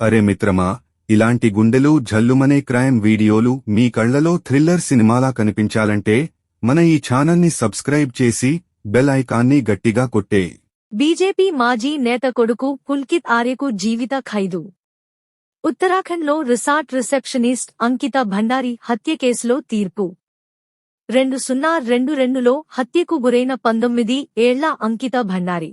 అరే మిత్రమా ఇలాంటి గుండెలు జల్లుమనే క్రైమ్ వీడియోలు మీ కళ్ళలో థ్రిల్లర్ సినిమాలా కనిపించాలంటే మన ఈ ఛానల్ని సబ్స్క్రైబ్ చేసి బెల్ ఐకాన్ని గట్టిగా కొట్టే. బీజేపీ మాజీ నేత కొడుకు పుల్కిత్ ఆర్యకు జీవిత ఖైదు. ఉత్తరాఖండ్లో రిసార్ట్ రిసెప్షనిస్ట్ అంకిత భండారి హత్య కేసులో తీర్పు. రెండు సున్నా రెండు రెండులో హత్యకు గురైన పంతొమ్మిది ఏళ్ళ అంకిత భండారి.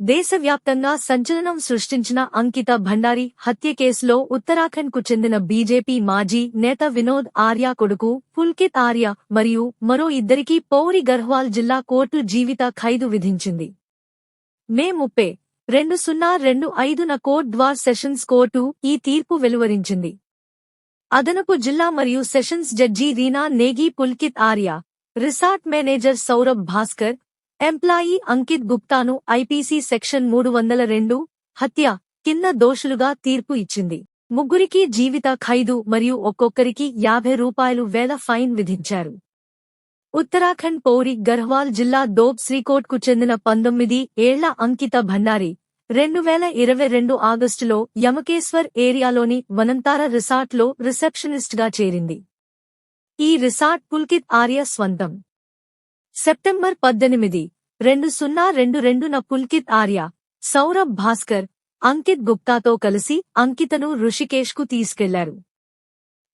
దేశవ్యాప్తంగా సంచలనం సృష్టించిన అంకిత భండారి హత్య కేసులో ఉత్తరాఖండ్కు చెందిన బీజేపీ మాజీ నేత వినోద్ ఆర్య కొడుకు పుల్కిత్ ఆర్య మరియు మరో ఇద్దరికీ పౌరి గర్హ్వాల్ జిల్లా కోర్టు జీవిత ఖైదు విధించింది. మే ముప్పై రెండు సున్నా రెండు ఐదున కోర్ట్ ద్వార్ సెషన్స్ కోర్టు ఈ తీర్పు వెలువరించింది. అదనపు జిల్లా మరియు sessions judge Reena Negi Pulkit Arya resort manager Saurabh Bhaskar employee Ankit గుప్తాను IPC section మూడు వందల రెండు హత్య కింద దోషులుగా తీర్పు ఇచ్చింది. ముగ్గురికి జీవిత ఖైదు మరియు ఒక్కొక్కరికి యాభై రూపాయలు వేల ఫైన్ విధించారు. ఉత్తరాఖండ్ పౌరి గర్హ్వాల్ జిల్లా దోబ్ శ్రీకోట్కు చెందిన పంతొమ్మిది ఏళ్ళ అంకిత భండారి రెండు వేల ఇరవై రెండు ఆగస్టులో యమకేశ్వర్ ఏరియాలోని వనంతార రిసార్ట్లో రిసెప్షనిస్ట్గా చేరింది. ఈ రిసార్ట్ పుల్కిత్ ఆర్య స్వంతం. సెప్టెంబర్ పద్దెనిమిది రెండు సున్నా రెండు రెండున పుల్కిత్ ఆర్య సౌరభ్ భాస్కర్ అంకిత్ గుప్తాతో కలిసి అంకితను ఋషికేశ్కు తీసుకెళ్ళారు.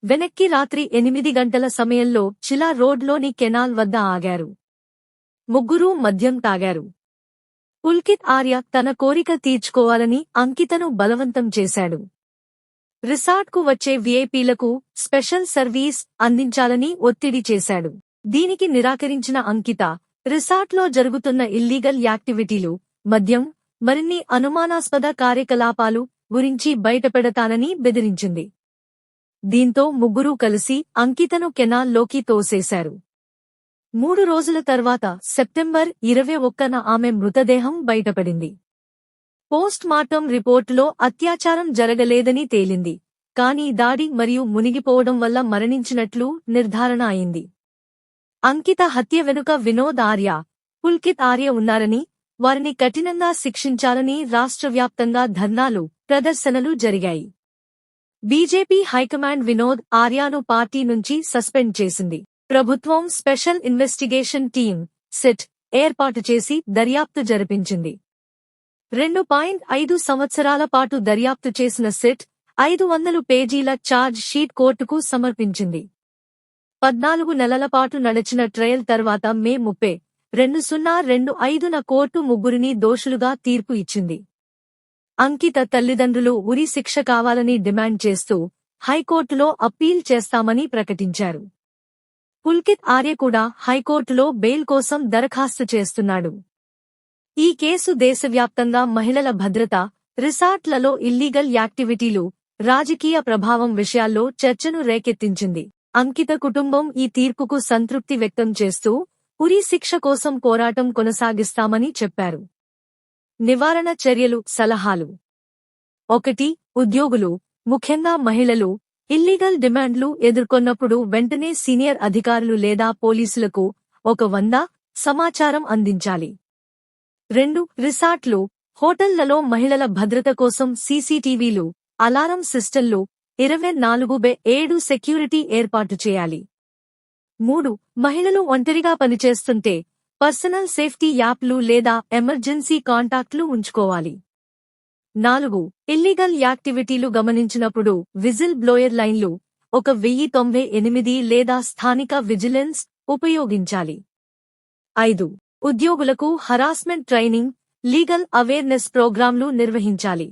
వెనక్కి రాత్రి ఎనిమిది గంటల సమయంలో చిలా రోడ్లోని కెనాల్ వద్ద ఆగారు. ముగ్గురూ మద్యం తాగారు. పుల్కిత్ ఆర్య తన కోరిక తీర్చుకోవాలని అంకితను బలవంతం చేశాడు. రిసార్ట్కు వచ్చే వీఐపీలకు స్పెషల్ సర్వీస్ అందించాలని ఒత్తిడి చేశాడు. దీనికి నిరాకరించిన అంకిత రిసార్ట్లో జరుగుతున్న ఇల్లీగల్ యాక్టివిటీలు మద్యం మరిన్ని అనుమానాస్పద కార్యకలాపాలు గురించి బయటపెడతానని బెదిరించింది. దీంతో ముగ్గురూ కలిసి అంకితను కెనాల్లోకి తోసేశారు. మూడు రోజుల తర్వాత సెప్టెంబర్ ఇరవై ఒక్కన ఆమె మృతదేహం బయటపడింది. పోస్ట్ మార్టం రిపోర్టులో అత్యాచారం జరగలేదని తేలింది కానీ దాడి మరియు మునిగిపోవడం వల్ల మరణించినట్లు నిర్ధారణ అయింది. అంకిత హత్య వెనుక వినోద్ ఆర్య పుల్కిత్ ఆర్య ఉన్నారని వారిని కఠినంగా శిక్షించాలని రాష్ట్రవ్యాప్తంగా ధర్నాలు ప్రదర్శనలు జరిగాయి. బీజేపీ హైకమాండ్ వినోద్ ఆర్యాను పార్టీ నుంచి సస్పెండ్ చేసింది. ప్రభుత్వం స్పెషల్ ఇన్వెస్టిగేషన్ టీం సిట్ ఏర్పాటు చేసి దర్యాప్తు జరిపించింది. రెండు పాయింట్ ఐదు సంవత్సరాల పాటు దర్యాప్తు చేసిన సిట్ ఐదు వందలు పేజీల ఛార్జ్ షీట్ కోర్టుకు సమర్పించింది. పద్నాలుగు నెలల పాటు నడిచిన ట్రయల్ తర్వాత మే ముప్పై రెండు సున్నా రెండు ఐదున కోర్టు ముగ్గురిని దోషులుగా తీర్పు ఇచ్చింది. అంకిత తల్లిదండ్రులు ఉరి శిక్ష కావాలని డిమాండ్ చేస్తూ హైకోర్టులో అప్పీల్ చేస్తామని ప్రకటించారు. పుల్కిత్ ఆర్య కూడా హైకోర్టులో బెయిల్ కోసం దరఖాస్తు చేస్తున్నాడు. ఈ కేసు దేశవ్యాప్తంగా మహిళల భద్రత రిసార్ట్లలో ఇల్లీగల్ యాక్టివిటీలు రాజకీయ ప్రభావం విషయాల్లో చర్చను రేకెత్తించింది. అంకిత కుటుంబం ఈ తీర్పుకు సంతృప్తి వ్యక్తం చేస్తూ ఉరి శిక్ష కోసం పోరాటం కొనసాగిస్తామని చెప్పారు. నివారణ చర్యలు సలహాలు. ఒకటి ఉద్యోగులు ముఖ్యంగా మహిళలు ఇల్లీగల్ డిమాండ్లు ఎదుర్కొన్నప్పుడు వెంటనే సీనియర్ అధికారులు లేదా పోలీసులకు ఒక వంద సమాచారం అందించాలి. రెండు రిసార్ట్లు హోటళ్ళలో మహిళల భద్రత కోసం సీసీటీవీలు అలారం సిస్టంలు ఇరవై నాలుగు బే ఏడు సెక్యూరిటీ ఏర్పాటు చేయాలి. మూడు మహిళలు ఒంటరిగా పనిచేస్తుంటే పర్సనల్ సేఫ్టీ యాప్లు లేదా ఎమర్జెన్సీ కాంటాక్ట్లు ఉంచుకోవాలి. నాలుగు ఇల్లీగల్ యాక్టివిటీలు గమనించినప్పుడు విజిల్ బ్లోయర్ లైన్లు ఒక వెయ్యి తొంభై ఎనిమిది లేదా స్థానిక విజిలెన్స్ ఉపయోగించాలి. ఐదు ఉద్యోగులకు హరాస్మెంట్ ట్రైనింగ్ లీగల్ అవేర్నెస్ ప్రోగ్రాంలు నిర్వహించాలి.